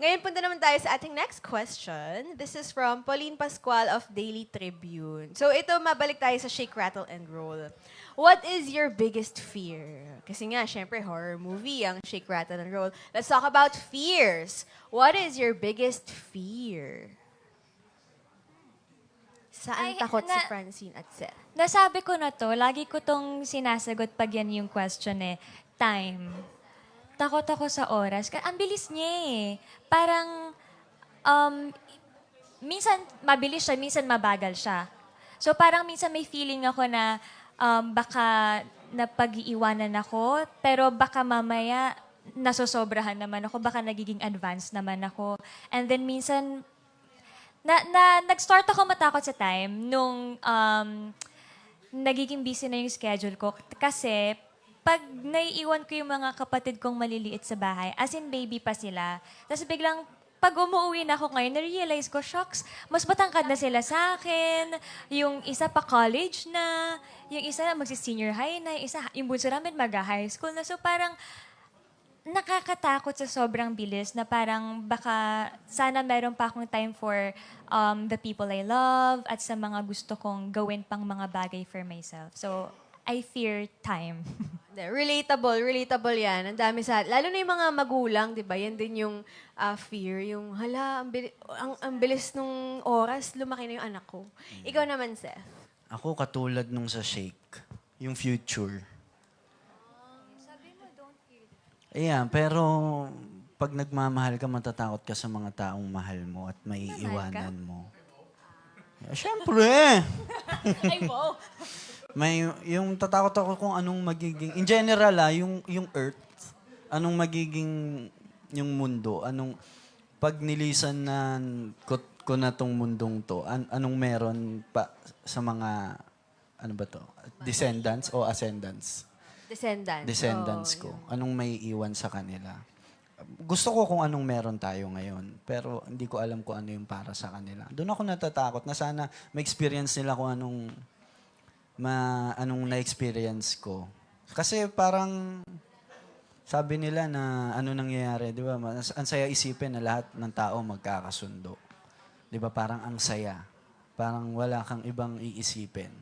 Ngayon punta naman tayo sa ating next question. This is from Pauline Pascual of Daily Tribune. So ito, mabalik tayo sa Shake, Rattle, and Roll. What is your biggest fear? Kasi nga, syempre, horror movie ang Shake, Rattle, and Roll. Let's talk about fears. What is your biggest fear? Saan Ay, takot si na- Francine at Seth? Nasabi ko na to, lagi ko tong sinasagot pag yan yung question eh. Time. Takot ako sa oras. Ang bilis niya eh. Parang, um, minsan mabilis siya, minsan mabagal siya. So parang minsan may feeling ako na um, baka napag-iiwanan ako, pero baka mamaya nasosobrahan naman ako, baka nagiging advanced naman ako. And then minsan na, na nag-start ako matakot sa time nung um, nagiging busy na yung schedule ko. Kasi pag naiiwan ko yung mga kapatid kong maliliit sa bahay, as in baby pa sila, tapos biglang pag umuwi na ako ngayon, na-realize ko, shocks, mas matangkad na sila sa akin. Yung isa pa college na, yung isa magsi-senior high na, yung isa, yung bunso namin mag-high school na. So parang, nakakatakot sa sobrang bilis na parang baka sana meron pa akong time for um, the people I love at sa mga gusto kong gawin pang mga bagay for myself. So, I fear time. Relatable, relatable yan. Ang dami sa... Lalo na yung mga magulang, di ba? Yan din yung ah, fear. Yung, hala, ang, bili- ang, ang bilis nung oras, lumaki na yung anak ko. Ikaw naman, Seth. Ako katulad nung sa Shake, yung future. Ayan, pero pag nagmamahal ka, matatakot ka sa mga taong mahal mo at may iwanan mo. Siyempre! Ay, wow! May, yung tatakot ako kung anong magiging, in general ah, yung, yung earth, anong magiging yung mundo, anong, pag nilisan na ko, ko na tong mundong to, an, anong meron pa sa mga, ano ba to, descendants o ascendants? Descendants. Descendants ko. Anong may iwan sa kanila? Gusto ko kung anong meron tayo ngayon, pero hindi ko alam kung ano yung para sa kanila. Doon ako natatakot na sana ma-experience nila kung anong ma anong na-experience ko. Kasi parang sabi nila na ano nangyayari, 'di ba? Ang saya isipin na lahat ng tao magkakasundo. 'Di ba? Parang ang saya. Parang wala kang ibang iisipin.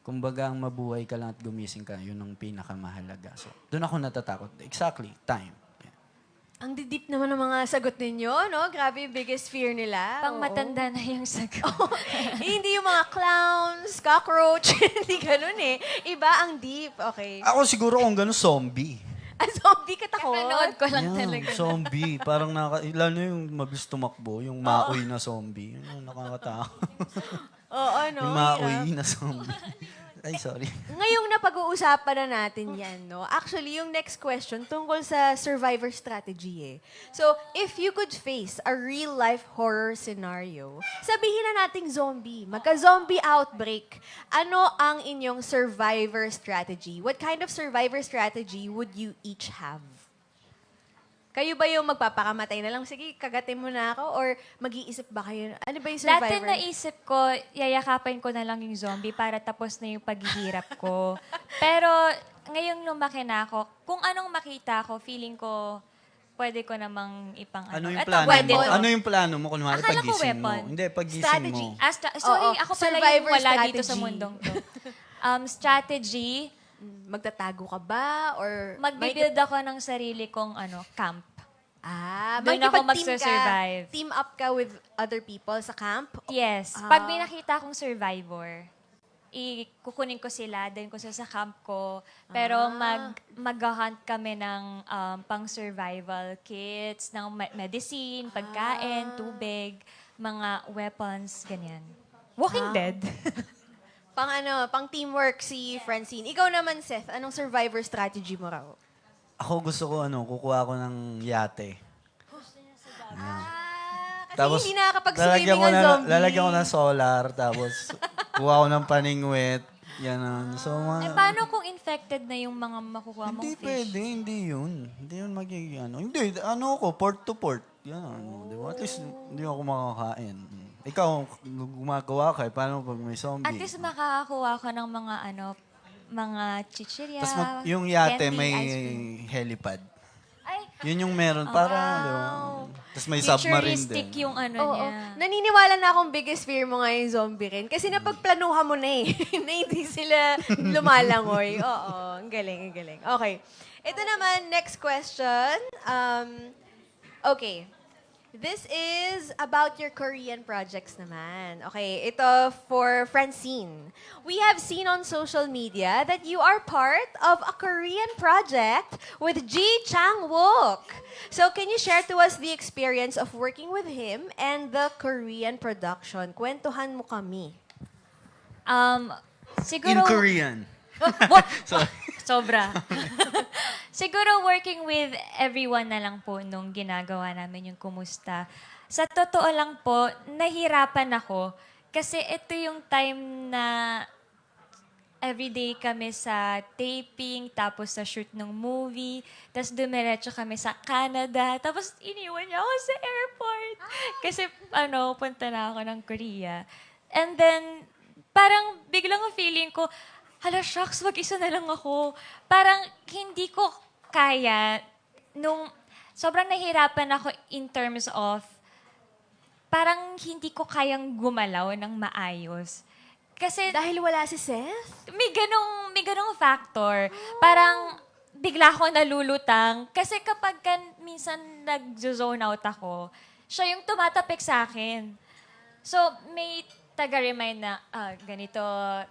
Kumbaga, ang mabuhay ka lang at gumising ka, yun ang pinakamahalaga. So, doon ako natatakot. Exactly, time. Ang didip naman ng mga sagot ninyo, no? Grabe yung biggest fear nila. Pang Oo. matanda na yung sagot. Eh, hindi yung mga clowns, cockroach, hindi ganun eh. Iba ang deep. Okay. Ako siguro kung gano'n, zombie. Ah, zombie ka takot? Kakanood ko lang Yeah, talaga. zombie. Parang naka, lalo yung mabilis tumakbo, yung maoy na zombie. Yun yung nakakatakot. Oo, no? yung hirap. maoy na zombie. Ay, sorry. Ngayong napag-uusapan na natin yan, no? Actually, yung next question tungkol sa survivor strategy eh. So, if you could face a real-life horror scenario, sabihin na nating zombie, magka-zombie outbreak, ano ang inyong survivor strategy? What kind of survivor strategy would you each have? Kayo ba yung magpapakamatay na lang? Sige, kagatin mo na ako? Or mag-iisip ba kayo? Ano ba yung survivor? Dati naisip ko, yayakapin ko na lang yung zombie para tapos na yung paghihirap ko. Pero ngayong lumaki na ako, kung anong makita ko, feeling ko, pwede ko namang ipang Ano yung Eto, plano pwede mo? to. Ano yung plano mo? Kunwari, Akala ko pagising mo. weapon. Hindi, pagising Strategy. mo. Ah, stra- sorry, Oo, ako pala yung survivor wala dito sa strategy. mundong to. Um, strategy, Mm, Magtatago ka ba? Or magbibuild ako ng sarili kong ano, camp. Ah, Doon ako magsusurvive. Ka, team up ka with other people sa camp? Yes. Ah. Pag may nakita akong survivor, ikukunin ko sila, then ko sila sa camp ko. Pero Ah. mag, mag-hunt kami ng um, pang-survival kits, ng me- medicine, pagkain, Ah. tubig, mga weapons, ganyan. Walking Ah. Dead. Pang ano, pang teamwork si Francine. Ikaw naman, Seth, anong survivor strategy mo raw? Ako gusto ko, ano, kukuha ko ng yate. Ah, kasi Tapos, hindi nakakapag-swimming lalagyan ko ang na, zombie. lalagyan ko ng solar, tapos kuha ko ng paningwit. Yan. So, mga, eh, paano kung infected na yung mga makukuha mong Hindi fish? pwede, hindi yun. Hindi yun magiging ano. Hindi, ano ko, port to port. Yan, ano, di ba? At least, hindi ako makakain. Ikaw, gumagawa ka, eh, paano pag may zombie? At least makakakuha ko ng mga ano, mga chichirya, Tapos mag- yung yate candy, may ice cream. helipad. Ay, Yun yung meron para, di ba? wow. Tapos may submarine futuristic din. yung ano Oo. niya. Naniniwala na akong biggest fear mo nga yung zombie rin. Kasi napagplanuhan mo na eh. na hindi sila lumalangoy. Oo. Ang galing, ang galing. Okay. Ito naman, next question. Um, okay. This is about your Korean projects naman. Okay, ito for Francine. We have seen on social media that you are part of a Korean project with Ji Chang-wook. So can you share to us the experience of working with him and the Korean production? Kwentuhan mo kami. Um, In siguro... Korean. Sorry. Sobra. Siguro working with everyone na lang po nung ginagawa namin yung kumusta. Sa totoo lang po, nahirapan ako kasi ito yung time na everyday kami sa taping, tapos sa shoot ng movie, tapos dumiretso kami sa Canada, tapos iniwan niya ako sa airport. Kasi ano, punta na ako ng Korea. And then, parang biglang ang feeling ko, hala shucks, mag-isa na lang ako. Parang hindi ko kaya nung sobrang nahirapan ako in terms of parang hindi ko kayang gumalaw ng maayos. Kasi Dahil wala si Seth? may ganong, may ganong factor. Parang bigla ako nalulutang. Kasi kapag kan, minsan nag-zone out ako, siya yung tumatapik sa akin. So, may taga-remind na, ah, ganito,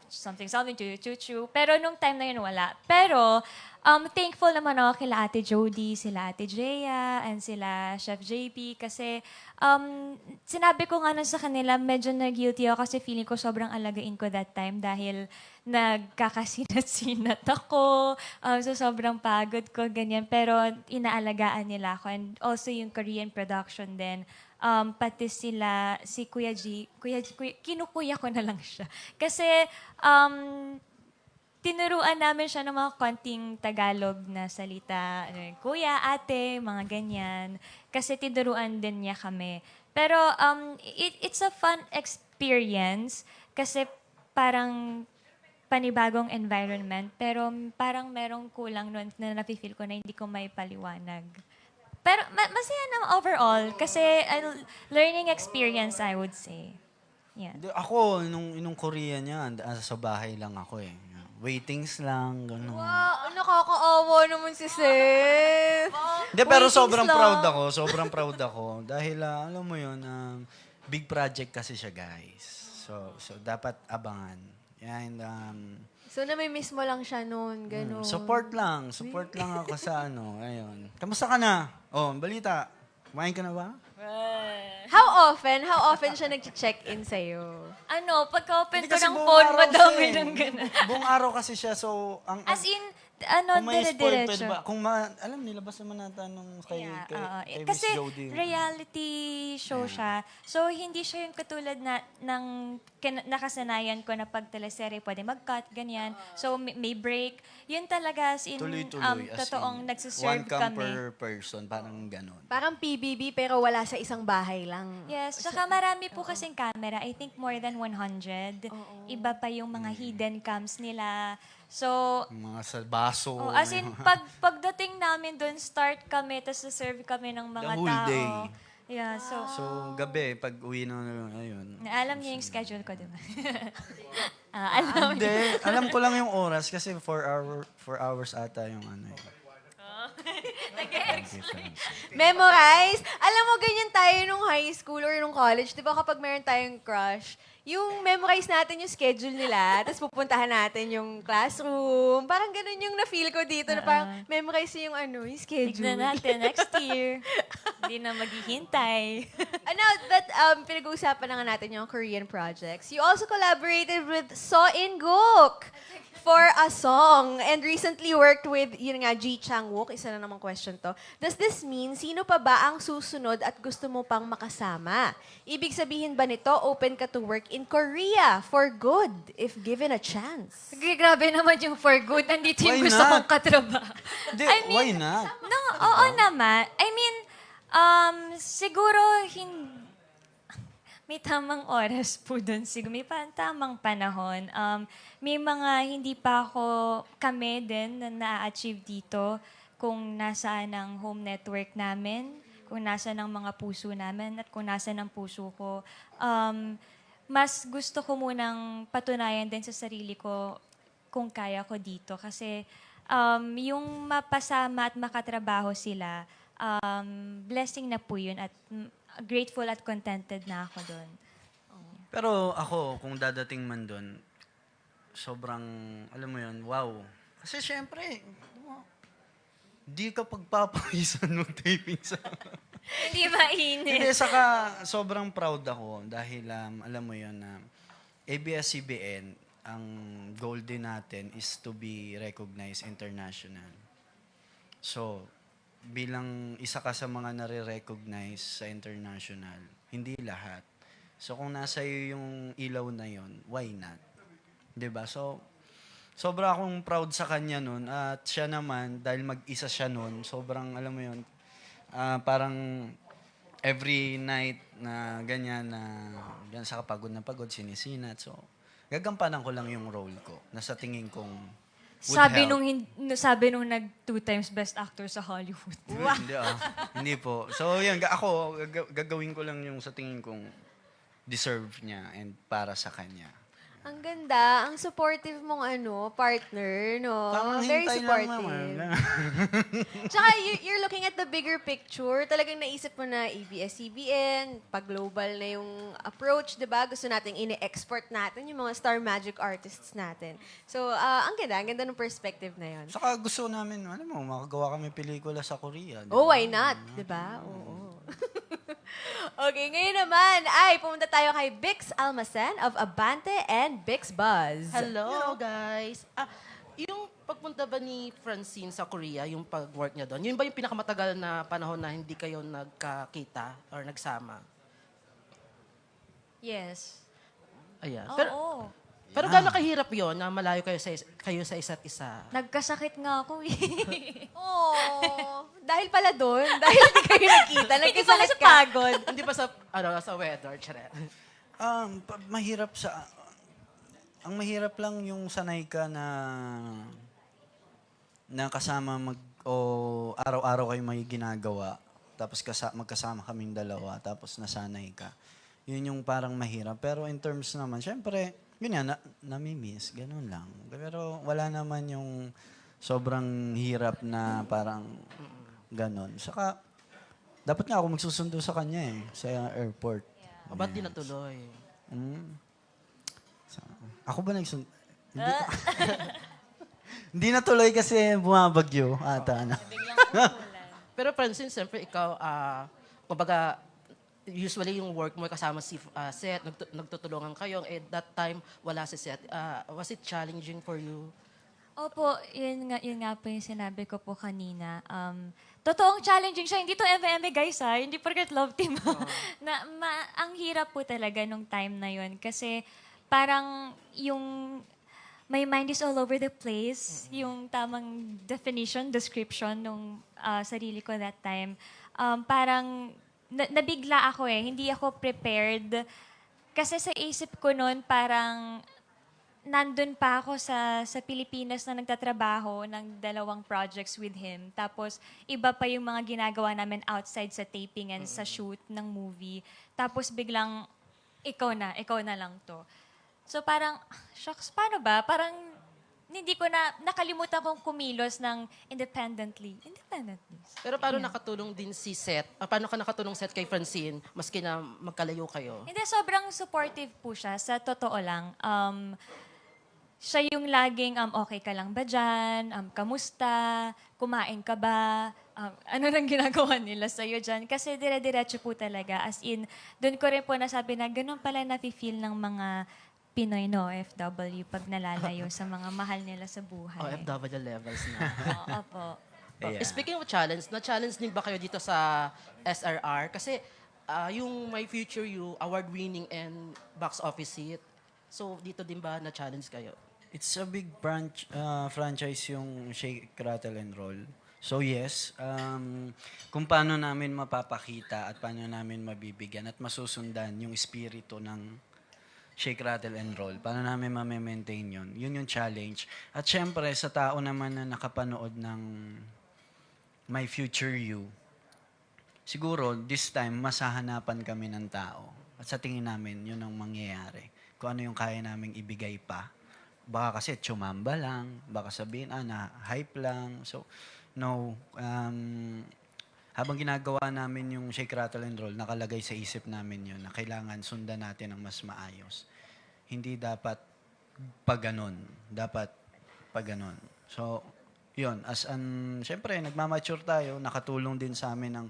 something, something, chu chu chu Pero nung time na yun, wala. Pero, um, thankful naman ako kila Ate Jody, sila Ate Jaya, and sila Chef JP. Kasi, um, sinabi ko nga sa kanila, medyo na-guilty ako kasi feeling ko sobrang alagain ko that time dahil nagkakasinat-sinat ako. Um, so, sobrang pagod ko, ganyan. Pero, inaalagaan nila ako. And also, yung Korean production din um, pati sila, si Kuya G, Kuya, Kuya, kinukuya ko na lang siya. Kasi, um, tinuruan namin siya ng mga konting Tagalog na salita. Ano Kuya, ate, mga ganyan. Kasi tinuruan din niya kami. Pero, um, it, it's a fun experience kasi parang panibagong environment. Pero parang merong kulang nun na nafe-feel ko na hindi ko may paliwanag. Pero ma- masaya naman overall kasi uh, learning experience, I would say. Yeah. Ako, nung, nung Korea niya, ah, sa bahay lang ako eh. Waitings lang, gano'n. Wow, nakakaawa naman si Seth. Hindi, pero Waitings sobrang lang. proud ako. Sobrang proud ako. Dahil, ah, alam mo yun, um, big project kasi siya, guys. So, so dapat abangan. And, um, So, nami-miss mo lang siya noon, gano'n. support lang. Support lang ako sa ano. Ayun. Kamusta ka na? Oh, balita. Kumain ka na ba? How often? How often siya nag-check-in sa'yo? Ano, pagka-open Hindi ko kasi ng buong phone, araw madami eh. ng gano'n. Buong araw kasi siya. So, ang... As in, ano, kung may spoil, pwede dire-diretso. ba? Kung ma, alam, nilabas naman nata nung kay, Yeah, kay, oo. kay Miss Kasi Jody. reality show siya. So, hindi siya yung katulad na ng kin- nakasanayan ko na pag teleserye pwede mag-cut, ganyan. So, may, may break. Yun talaga as in, Tuloy-tuloy. um, as totoong in, nagsiserve One kami. per person. Parang ganon. Parang PBB pero wala sa isang bahay lang. Yes, tsaka marami po kasing camera. I think more than 100. Iba pa yung mga hidden cams nila. So, Mga sa baso. oh, as in, pag, pagdating namin doon, start kami, tapos serve kami ng mga The whole tao. day. Yeah, so, So, gabi, pag uwi na, ayun. alam niyo yung schedule ko, di ba? Ah, alam Hindi, alam ko lang yung oras kasi 4 hour, four hours ata yung ano. eh. Memorize. Alam mo, ganyan tayo nung high school or nung college. Di ba kapag meron tayong crush, yung memorize natin yung schedule nila, tapos pupuntahan natin yung classroom. Parang ganun yung na-feel ko dito, na parang memorize yung ano, yung schedule. Tignan natin next year. Hindi na maghihintay. And now that um, pinag-uusapan na nga natin yung Korean projects, you also collaborated with So In-guk for a song and recently worked with, yun nga, Ji Chang-wook. Isa na namang question to. Does this mean, sino pa ba ang susunod at gusto mo pang makasama? Ibig sabihin ba nito, open ka to work in Korea for good if given a chance? Grabe naman yung for good. Nandito yung Why gusto not? kong katrabaho. Hindi, I mean, why not? No, oo naman. I mean, um, siguro hin may tamang oras po doon. Siguro may pa- tamang panahon. Um, may mga hindi pa ako kami din na na-achieve dito kung nasaan ang home network namin. kung nasa ng mga puso namin at kung nasa ng puso ko. Um, mas gusto ko munang patunayan din sa sarili ko kung kaya ko dito. Kasi um, yung mapasama at makatrabaho sila, um, blessing na po yun at grateful at contented na ako doon. Pero ako, kung dadating man doon, sobrang, alam mo yun, wow. Kasi syempre, di ka pagpapawisan ng taping sa... Hindi mainit. Hindi, saka sobrang proud ako dahil um, alam mo yun na ABS-CBN, ang goal din natin is to be recognized international. So, bilang isa ka sa mga nare-recognize sa international, hindi lahat. So, kung nasa iyo yung ilaw na yon, why not? 'Di ba? So, sobra akong proud sa kanya nun. At siya naman, dahil mag-isa siya nun, sobrang, alam mo yun, ah, parang every night na ganyan na yan sa kapagod na pagod, sinisinat. So, gagampanan ko lang yung role ko na sa tingin kong Sabi help. nung, hin- sabi nung nag two times best actor sa Hollywood. Hindi ah. Hindi po. So, ga- Ako, gaga- gagawin ko lang yung sa tingin kong deserve niya and para sa kanya. Ang ganda, ang supportive mong ano, partner, no? Tamang Very hintay lang supportive. naman. Tsaka you- you're looking at the bigger picture. Talagang naisip mo na ABS-CBN, pag-global na yung approach, di ba? Gusto nating ini-export natin yung mga star magic artists natin. So, ah, ang ganda. Ang ganda ng perspective na yun. Saka gusto namin, ano mo, makagawa kami pelikula sa Korea. di Oh, ba? why not? Di ba? Oo. okay, ngayon naman ay pumunta tayo kay Bix Almacen of Abante and Bix Buzz. Hello, guys. Ah, yung pagpunta ba ni Francine sa Korea, yung pag-work niya doon, yun ba yung pinakamatagal na panahon na hindi kayo nagkakita or nagsama? Yes. Ayan. Oo. Pero, pero gaano kahirap yon na malayo kayo sa, is- kayo sa isa't isa? Nagkasakit nga ako eh. Oh, dahil pala doon, dahil hindi kayo nakita, Hindi pala nagkasakit sa ka. pagod. hindi ba sa, ano, sa weather? Charet. Um, pa- mahirap sa... Ang mahirap lang yung sanay ka na na kasama mag o araw-araw kayo may ginagawa tapos kasa, magkasama kaming dalawa tapos nasanay ka. Yun yung parang mahirap. Pero in terms naman, syempre, yun yan, na, namimiss, ganun lang. Pero wala naman yung sobrang hirap na parang ganun. Saka, dapat nga ako magsusundo sa kanya eh, sa airport. O, ba't di natuloy? Mm. Sa- ako ba nagsun... Hindi, hindi natuloy kasi bumabagyo ata. Ano. Pero Francine, siyempre ikaw, ah, kumbaga, usually yung work mo kasama si ah, Seth, nagtu- nagtutulungan kayo. At that time, wala si Seth. Ah, was it challenging for you? Opo, yun nga, yun nga po yung sinabi ko po kanina. Um, totoong challenging siya. Hindi to eme guys ha. Hindi porket love team. na, ma, ang hirap po talaga nung time na yun. Kasi parang yung my mind is all over the place. Yung tamang definition, description nung ah, sarili ko that time. Um, parang na- nabigla ako eh. Hindi ako prepared. Kasi sa isip ko noon parang nandun pa ako sa sa Pilipinas na nagtatrabaho ng dalawang projects with him. Tapos iba pa yung mga ginagawa namin outside sa taping and sa shoot ng movie. Tapos biglang ikaw na, ikaw na lang to. So parang shucks, paano ba? Parang hindi ko na nakalimutan kong kumilos ng independently. Independently. Pero paano nakatulong din si Seth? Ah, paano ka nakatulong Seth kay Francine, maski na magkalayo kayo? Hindi, sobrang supportive po siya. Sa totoo lang. Um, siya yung laging, um, okay ka lang ba dyan? Um, kamusta? Kumain ka ba? Um, ano nang ginagawa nila sa'yo dyan? Kasi dire-diretso po talaga. As in, doon ko rin po nasabi na ganun pala nafe-feel ng mga Pinoy no FW pag nalalayo sa mga mahal nila sa buhay. OFW levels na. Oo, opo. Yeah. Speaking of challenge, na-challenge din ba kayo dito sa SRR? Kasi ah, yung My Future You, award-winning and box office hit. So, dito din ba na-challenge kayo? It's a big branch, uh, franchise yung Shake, Rattle, and Roll. So yes, um, kung paano namin mapapakita at paano namin mabibigyan at masusundan yung espiritu ng Shake, Rattle, and Roll. Paano namin ma-maintain yun? Yun yung challenge. At syempre, sa tao naman na nakapanood ng My Future You, siguro this time masahanapan kami ng tao. At sa tingin namin, yun ang mangyayari. Kung ano yung kaya naming ibigay pa. Baka kasi tsumamba lang, baka sabihin, ah, na hype lang. So, no. Um, habang ginagawa namin yung Shake, Rattle, and Roll, nakalagay sa isip namin yun na kailangan sundan natin ang mas maayos. Hindi dapat pag ganon. Dapat pag ganon. So, yun. As an, syempre, nagmamature tayo. Nakatulong din sa amin ang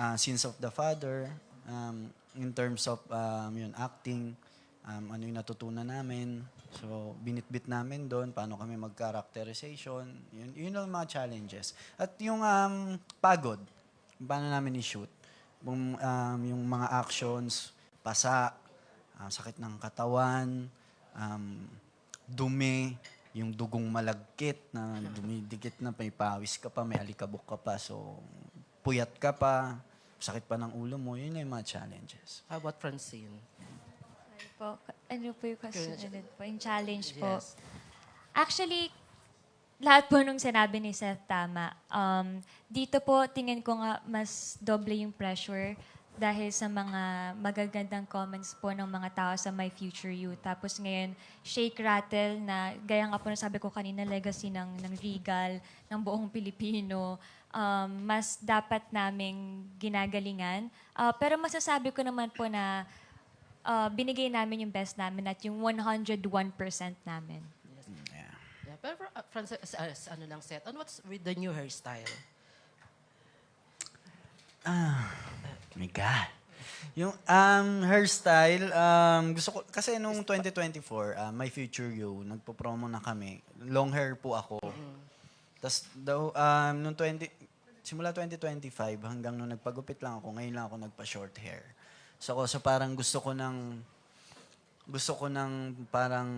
uh, Sins of the Father. Um, in terms of um, yun, acting. Um, ano yung natutunan namin. So, binitbit namin doon. Paano kami mag-characterization. Yun, yun ang mga challenges. At yung um, pagod. Paano namin i-shoot. Yung, um, yung mga actions, pasa, ah, sakit ng katawan, um, dumi, yung dugong malagkit na dumidikit na may pawis ka pa, may alikabok ka pa, so puyat ka pa, sakit pa ng ulo mo, yun na yung mga challenges. How about Francine? Sorry po. Ano po yung question ulit po? Yung challenge po. Yes. Actually, lahat po nung sinabi ni Seth tama. Um, dito po, tingin ko nga mas doble yung pressure dahil sa mga magagandang comments po ng mga tao sa My Future You. Tapos ngayon, Shake Rattle na, gaya nga po na sabi ko kanina, legacy ng, ng Regal, ng buong Pilipino, um, mas dapat naming ginagalingan. Uh, pero masasabi ko naman po na uh, binigay namin yung best namin at yung 101% namin. Pero uh, Francis, uh, ano lang set, and what's with the new hairstyle? My God. Yung um, hairstyle, um, gusto ko, kasi nung 2024, uh, My Future You, nagpo-promo na kami. Long hair po ako. Tapos daw, um, nung 20, simula 2025 hanggang nung nagpagupit lang ako, ngayon lang ako nagpa-short hair. So, so parang gusto ko ng, gusto ko ng parang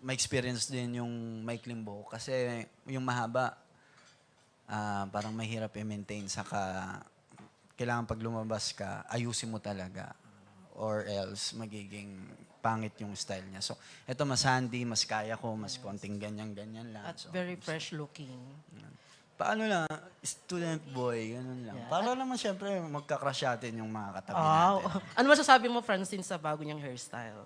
ma-experience din yung maikling buhok. Kasi yung mahaba, ah, parang mahirap i-maintain. Saka, kailangan pag lumabas ka, ayusin mo talaga. Or else, magiging pangit yung style niya. So, eto mas handy, mas kaya ko, mas konting ganyan-ganyan lang. At So, very fresh looking. paano lang, student boy, ganun lang. Para naman syempre magka-crush natin yung mga katabi Wow. natin. ano masasabi mo, Francine, sa bago niyang hairstyle?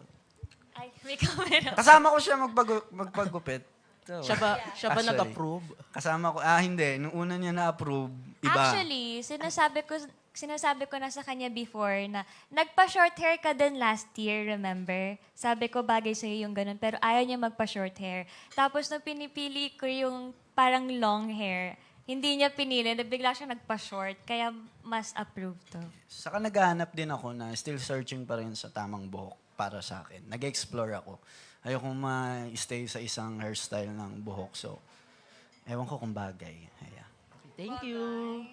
Ay, may camera. Kasama ko siya magpag- magpagupit. So, Siya ba, siya ba Actually. nag-approve? Kasama ko, ah hindi, nung una niya na-approve, iba. Actually, sinasabi ko sinasabi ko na sa kanya before na nagpa-short hair ka din last year, remember? Sabi ko bagay sa'yo yung ganun, pero ayaw niya magpa-short hair. Tapos nung pinipili ko yung parang long hair, hindi niya pinili, bigla siya nagpa-short, kaya mas approved to. Saka naghahanap din ako na still searching pa rin sa tamang buhok para sa akin. Nag-explore ako. Ayokong ma-stay sa isang hairstyle ng buhok. So, ewan ko kung bagay. Ayan. Thank you.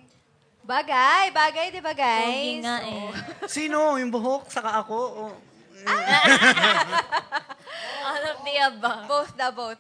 Bagay, bagay, di ba guys? Pogi nga eh. Sino? Yung buhok? Saka ako? O- All of the above. Both the both.